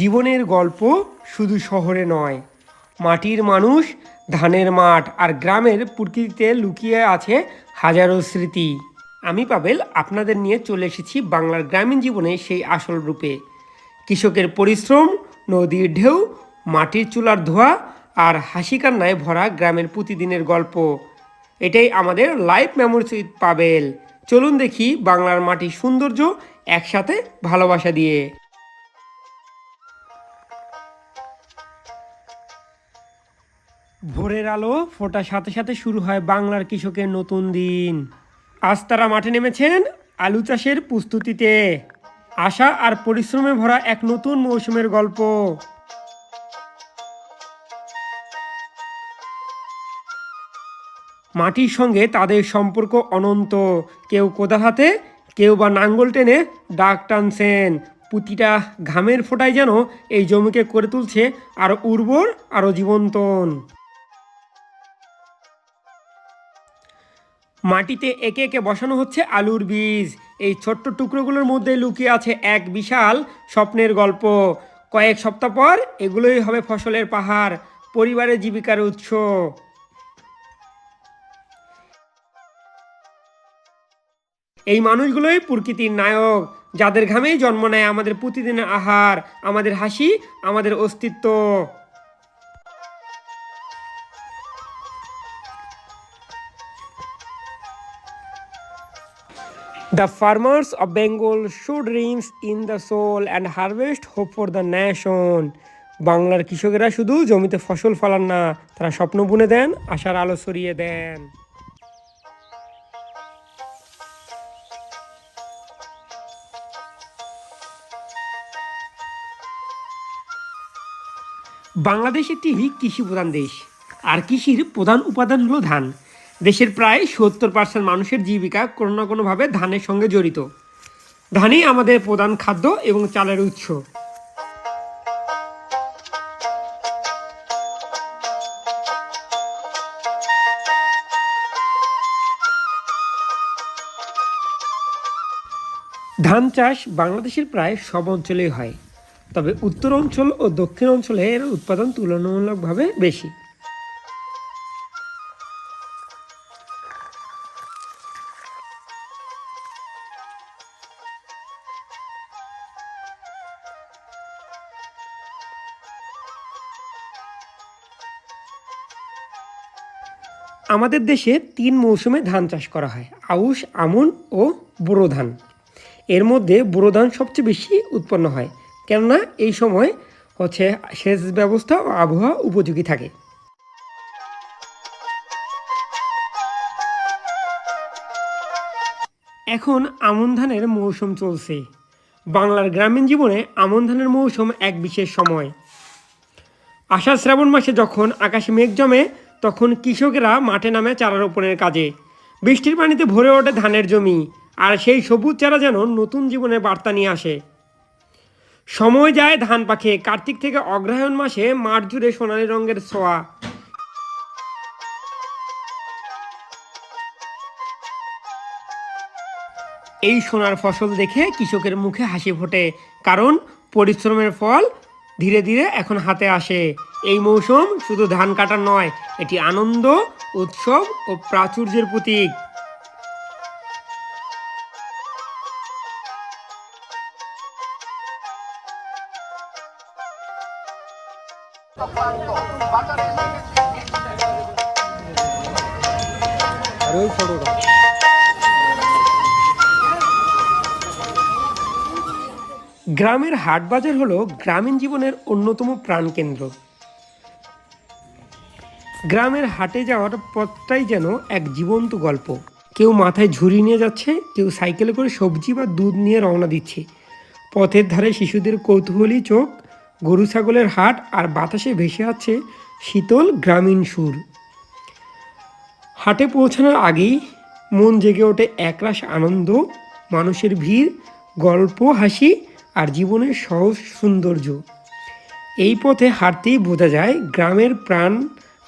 জীবনের গল্প শুধু শহরে নয়। মাটির মানুষ, ধানের মাঠ আর গ্রামের প্রকৃতিতে লুকিয়ে আছে হাজারো স্মৃতি। আমি পাবেল, আপনাদের নিয়ে চলে এসেছি বাংলার গ্রামীণ জীবনে সেই আসল রূপে। কৃষকের পরিশ্রম, নদীর ঢেউ, মাটির চুলার ধোয়া আর হাসি কান্নায় ভরা গ্রামের প্রতিদিনের গল্প। এটাই আমাদের লাইফ মেমোরিজ উইথ পাবেল। চলুন দেখি বাংলার মাটির সৌন্দর্য একসাথে ভালোবাসা দিয়ে। ভোরের আলো ফোটার সাথে সাথে শুরু হয় বাংলার কৃষকের নতুন দিন। আজ তারা মাঠে নেমেছেন আলু চাষের প্রস্তুতিতে। আশা আর পরিশ্রমে ভরা এক নতুন মৌসুমের গল্প। মাটির সঙ্গে তাদের সম্পর্ক অনন্ত। কেউ কোদা হাতে, কেউ বা নাঙ্গল টেনে ডাক টানছেন। প্রতিটা ঘামের ফোঁটায় যেন এই জমিকে করে তুলছে আরও উর্বর আরও জীবন্তন মাটিতে একে একে বসানো হচ্ছে আলুর বীজ। এই ছোট্ট টুকরোগুলোর মধ্যে লুকিয়ে আছে এক বিশাল স্বপ্নের গল্প। কয়েক সপ্তাহ পর এগুলোই হবে ফসলের পাহাড়, পরিবারের জীবিকার উৎস। এই মানুষগুলোই প্রকৃতির নায়ক, যাদের ঘামেই জন্ম নেয় আমাদের প্রতিদিনের আহার, আমাদের হাসি, আমাদের অস্তিত্ব। The farmers of Bengal show dreams in the soul and harvest hope for the nation. বাংলার কৃষকেরা শুধু জমিতে ফসল ফলান না, তারা স্বপ্ন বুনে দেন, আশার আলো ছড়িয়ে দেন। বাংলাদেশ একটি কৃষি প্রধান দেশ। আর কৃষির প্রধান উপাদান হলো ধান। দেশের প্রায় সত্তর পার্সেন্ট মানুষের জীবিকা কোনো না কোনোভাবে ধানের সঙ্গে জড়িত। ধানই আমাদের প্রধান খাদ্য এবং চালের উৎস। ধান চাষ বাংলাদেশের প্রায় সব অঞ্চলেই হয়, তবে উত্তর অঞ্চল ও দক্ষিণ অঞ্চলে এর উৎপাদন তুলনামূলকভাবে বেশি। আমাদের দেশে তিন মৌসুমে ধান চাষ করা হয়, আউশ, আমন ও বোরো ধান। এর মধ্যে বোরো ধান সবচেয়ে বেশি উৎপন্ন হয়, কেননা এই সময় হচ্ছে সেচ ব্যবস্থা ও আবহাওয়া উপযোগী থাকে। এখন আমন ধানের মৌসুম চলছে। বাংলার গ্রামীণ জীবনে আমন ধানের মৌসুম এক বিশেষ সময়। আষাঢ় শ্রাবণ মাসে যখন আকাশে মেঘ জমে তখন কৃষকেরা মাঠে নামে চারা রোপণের কাজে। বৃষ্টির পানিতে ভরে ওঠে ধানের জমি, আর সেই সবুজ চারা যেন নতুন জীবনের বার্তা নিয়ে আসে। সময় যায় ধান পাখে কার্তিক থেকে অগ্রহায়ণ মাসে মাঠ জুড়ে সোনালি রঙের ছোঁয়া। এই সোনার ফসল দেখে কৃষকের মুখে হাসি ফোটে, কারণ পরিশ্রমের ফল ধীরে ধীরে এখন হাতে আসে। এই মৌসুম শুধু ধান কাটার নয়, এটি আনন্দ, উৎসব ও প্রাচুর্যের প্রতীক। গ্রামের হাট বাজার হলো গ্রামীণ জীবনের অন্যতম প্রাণকেন্দ্র। গ্রামের হাটে যাওয়ার পথটাই যেন এক জীবন্ত গল্প। কেউ মাথায় ঝুড়ি নিয়ে যাচ্ছে, কেউ সাইকেলে করে সবজি বা দুধ নিয়ে রওনা দিচ্ছে। পথের ধারে শিশুদের কৌতূহলী চোখ, গরু ছাগলের হাট আর বাতাসে ভেসে আছে শীতল গ্রামীণ সুর। হাটে পৌঁছানোর আগেই মন জেগে ওঠে একরাশ আনন্দ, মানুষের ভিড়, গল্প, হাসি আর জীবনের সহজ সৌন্দর্য। এই পথে হাঁটতেই বোঝা যায়, গ্রামের প্রাণ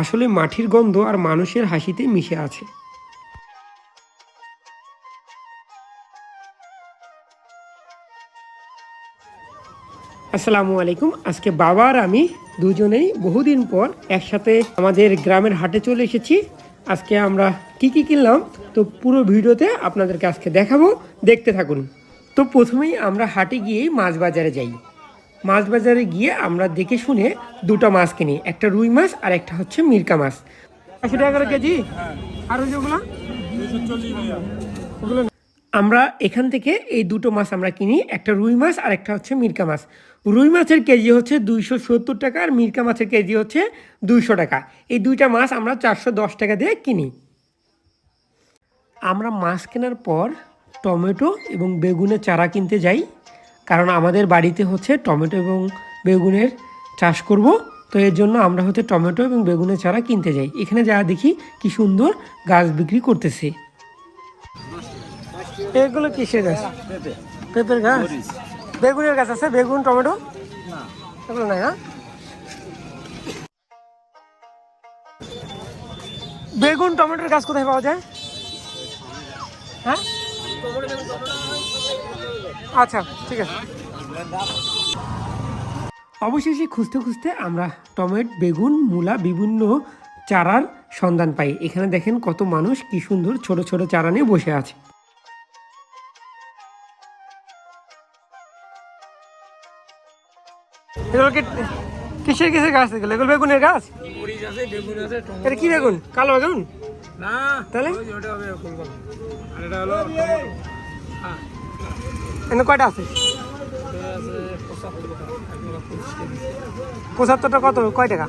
আসলে মাটির গন্ধ আর মানুষের হাসিতে মিশে আছে। আসসালামু আলাইকুম। আজকে বাবা আর আমি দুজনেই বহুদিন পর একসাথে আমাদের গ্রামের হাটে চলে এসেছি। আজকে আমরা কি কি কিনলাম, তো পুরো ভিডিওতে আপনাদেরকে আজকে দেখাবো। দেখতে থাকুন। তো প্রথমেই আমরা হাটে গিয়েই মাছ বাজারে যাই। মাছ বাজারে গিয়ে আমরা দেখে শুনে দুটো মাছ কিনি একটা রুই মাছ আর একটা হচ্ছে মিরকা মাছ। একশো টাকা করে কেজি? আর ওই যেগুলো আমরা এখান থেকে এই দুটো মাছ আমরা কিনি একটা রুই মাছ আর একটা হচ্ছে মিরকা মাছ। রুই মাছের কেজি হচ্ছে দুইশো সত্তর টাকা আর মিরকা মাছের কেজি হচ্ছে দুইশো টাকা। এই দুইটা মাছ আমরা চারশো দশ টাকা দিয়ে কিনি। আমরা মাছ কেনার পর টমেটো এবং বেগুনের চারা কিনতে যাই। কারণ আমাদের বাড়িতে হচ্ছে টমেটো এবং বেগুনের চাষ করব। তো এর জন্য আমরা হচ্ছে টমেটো এবং বেগুনের চারা কিনতে যাই। এখানে যা দেখি কি সুন্দর গাছ বিক্রি করতেছে। এগুলো কিসের গাছ? পেঁপের গাছ? বেগুনের গাছ আছে? বেগুন টমেটো? এগুলো নাই না বেগুন টমেটোর গাছ কোথায় পাওয়া যায়? হ্যাঁ? আচ্ছা ঠিক আছে। অবশেষে খুঁজতে খুঁজতে আমরা টমেট বেগুন মূলা বিভিন্ন চারার সন্ধান পাই। এখানে দেখেন কত মানুষ কি সুন্দর ছোট ছোট চারা নিয়ে বসে আছে। কিসের কিসের গাছ এগুলো? বেগুনের গাছ? এটা কি বেগুন? কালো বেগুন? না তাহলে? ওটা হবে ফুলকপি আর এটা হলো টমেটো। হ্যাঁ। এখানে কয়টা আছে? পঁচাত্তরটা কত? কয় টাকা?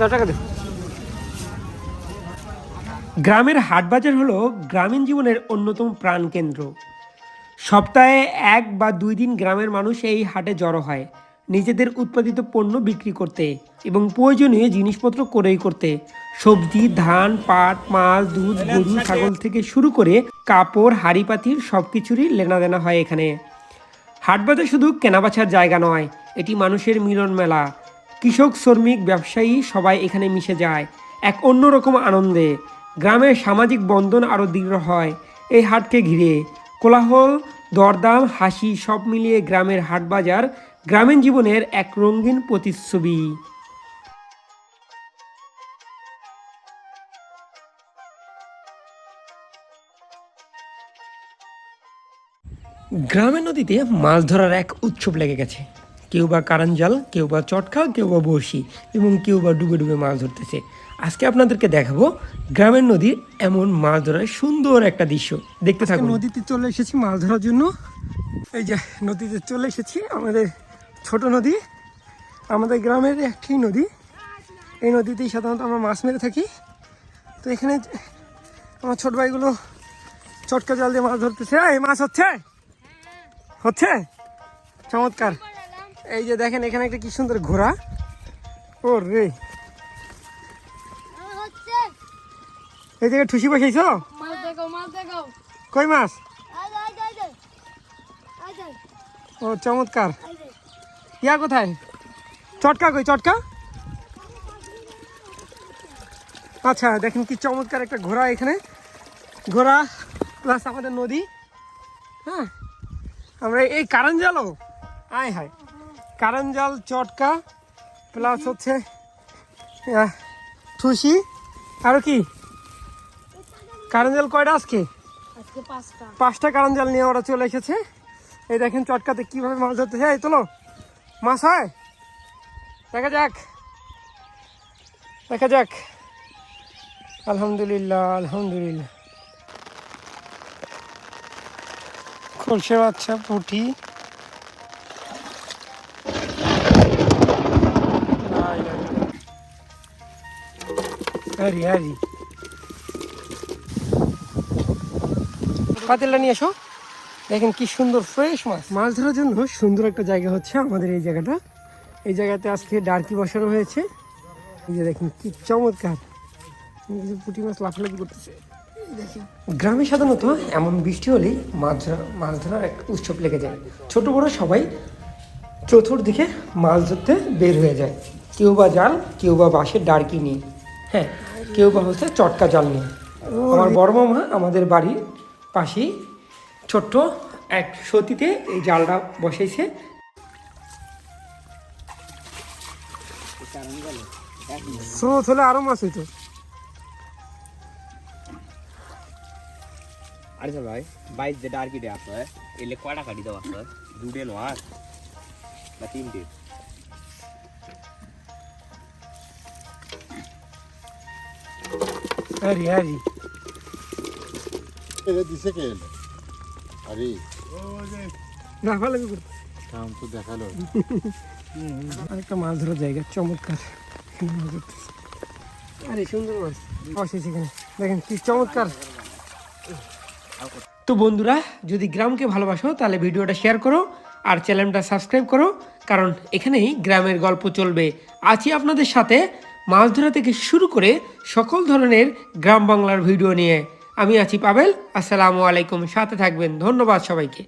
দশ টাকা দিন গ্রামের হাট বাজার হলো গ্রামীণ জীবনের অন্যতম প্রাণকেন্দ্র। সপ্তাহে এক বা দুই দিন গ্রামের মানুষ এই হাটে জড়ো হয়। নিজেদের উৎপাদিত পণ্য বিক্রি করতে এবং প্রয়োজনীয় জিনিসপত্র ক্রয় করতে। সবজি ধান পাট মাছ দুধ গরু ছাগল থেকে শুরু করে কাপড় হাড়ি পাতির সব কিছুরই লেনাদেনা হয় এখানে। হাটবাজার শুধু কেনাবেচার জায়গা নয় এটি মানুষের মিলন মেলা। কৃষক শ্রমিক ব্যবসায়ী সবাই এখানে মিশে যায়। এক অন্যরকম আনন্দে গ্রামের সামাজিক বন্ধন আরও দৃঢ় হয় এই হাটকে ঘিরে। কোলাহল দরদাম হাসি সব মিলিয়ে গ্রামের হাটবাজার গ্রামীণ জীবনের এক রঙিন প্রতিচ্ছবি। গ্রামের নদীতে মাছ ধরার এক উৎসব লেগে গেছে। কেউ বা কারান জাল কেউ বা চটকা কেউ বা বড়শি এবং কেউ বা ডুবে ডুবে মাছ ধরতেছে। আজকে আপনাদেরকে দেখাবো গ্রামের নদীর এমন মাছ ধরার সুন্দর একটা দৃশ্য। দেখতে থাকুন। নদীতে চলে এসেছি মাছ ধরার জন্য। এই যে নদীতে চলে এসেছি আমাদের ছোট নদী। আমাদের গ্রামের একটি নদী। এই নদীতেই সাধারণত আমরা মাছ মেরে থাকি। তো এখানে আমার ছোট ভাইগুলো চটকা জাল দিয়ে মাছ ধরতেছে। এই, মাছ হচ্ছে? হচ্ছে? চমৎকার। এই যে দেখেন, এখানে একটা কি সুন্দর ঘোড়া। ও রে এই জায়গায় ঠুসি বসাইছ? কই মাছ? ও, চমৎকার। ইয়া কোথায়? চটকা কই চটকা? আচ্ছা দেখেন কি চমৎকার একটা ঘোড়া এখানে। ঘোড়া প্লাস আমাদের নদী। হ্যাঁ? আমরা এই কারণ জালও আয় হায়। কারণ জাল চটকা প্লাস হচ্ছে ঠুসি আরও কি? কারণ জাল কয়টা আজকে? পাঁচটা। পাঁচটা কারণ জাল নিয়ে ওরা চলে এসেছে। এই দেখেন চটকাতে কীভাবে মাছ ধরতেছে। এই তোলো। মাছ হয় দেখা যাক। দেখা যাক। আলহামদুলিল্লাহ আলহামদুলিল্লাহ। খলসে বাচ্চা, পুঁটি। হ্যারি হ্যারি পাতিলটা নিয়ে এসো। দেখেন কি সুন্দর ফ্রেশ মাছ। মাছ ধরার জন্য সুন্দর একটা জায়গা হচ্ছে আমাদের এই জায়গাটা। এই জায়গাতে আজকে ডার্কি বসানো হয়েছে। এই যে দেখেন কি চমৎকার। কিছু পুঁটি মাছ লাফালাফি করতেছে। গ্রামে সাধারণত এমন বৃষ্টি হলেই মাছ ধরা মাছ ধরার একটা উৎসব লেগে যায়। ছোট বড় সবাই চতুর্দিকে মাছ ধরতে বের হয়ে যায়। কেউ বা জাল কেউ বা বাঁশের ডার্কি নিয়ে। হ্যাঁ কেউ বা হচ্ছে চটকা জাল নিয়ে। আমার বড় মামা আমাদের বাড়ির পাশেই ছোট্ট এক সতীতে এই জালটা বসাইছে। স্রোত হলে আরও মাছ হইতো। আরে স্যার ভাই বাইশ যেটা আর কি দেওয়া আছে এলে কয়টা কাটি দেওয়া আছে? দুটে নোয়ার না তিনটে। আরে আরে এটা দিছে কে এলো? আরে। না লাগে কাম তো দেখাল। আরেকটা মাছ ধরার জায়গা চমৎকার। মাছ আরে সুন্দর মাছ। বসেছে এখানে। দেখেন কি চমৎকার। তো বন্ধুরা যদি গ্রামকে ভালোবাসো তাহলে ভিডিওটা শেয়ার করো আর চ্যানেলটা সাবস্ক্রাইব করো কারণ এখানেই গ্রামের গল্প চলবে। আছি আপনাদের সাথে মাছ ধরা থেকে শুরু করে সকল ধরনের গ্রাম বাংলার ভিডিও নিয়ে। আমি আছি পাবেল। আসসালামু আলাইকুম। সাথে থাকবেন। ধন্যবাদ সবাইকে।